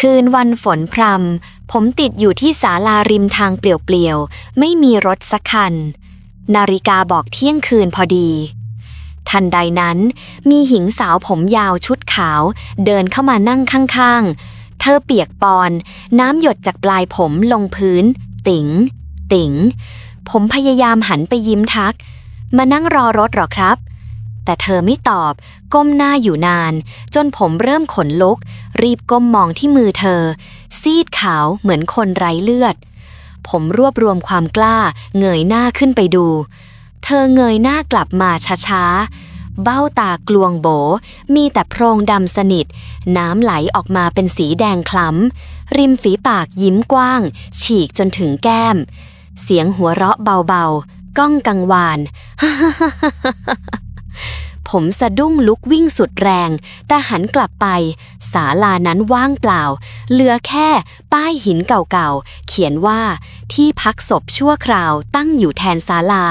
คืนวันฝนพรำผมติดอยู่ที่ศาลาริมทางเปลี่ยวๆ ไม่มีรถสักคัน นาฬิกาบอกเที่ยงคืนพอดี ทันใดนั้นมีหญิงสาวผมยาวชุดขาว เดินเข้ามานั่งข้างๆ เธอเปียกปอน น้ำหยดจากปลายผมลงพื้น ติ๋ง ติ๋ง ผมพยายามหันไปยิ้มทัก มานั่งรอรถหรอครับ แต่เธอไม่ตอบ ก้มหน้าอยู่นาน จนผมเริ่มขนลุก รีบก้มมองที่มือเธอ ซีดขาวเหมือนคนไร้เลือด ผมรวบรวมความกล้า เงยหน้าขึ้นไปดู เธอเงยหน้ากลับมาช้าๆ เบ้าตากลวงโบ มีแต่โพรงดำสนิท น้ำไหลออกมาเป็นสีแดงคล้ำ ริมฝีปากยิ้มกว้าง ฉีกจนถึงแก้ม เสียงหัวเราะเบาๆ ก้องกังวาน ผมสะดุ้งลุกวิ่งสุดแรง แต่หันกลับไป ศาลานั้นว่างเปล่า เหลือแค่ป้ายหินเก่าๆ เขียนว่าที่พักศพชั่วคราวตั้งอยู่แทนศาลา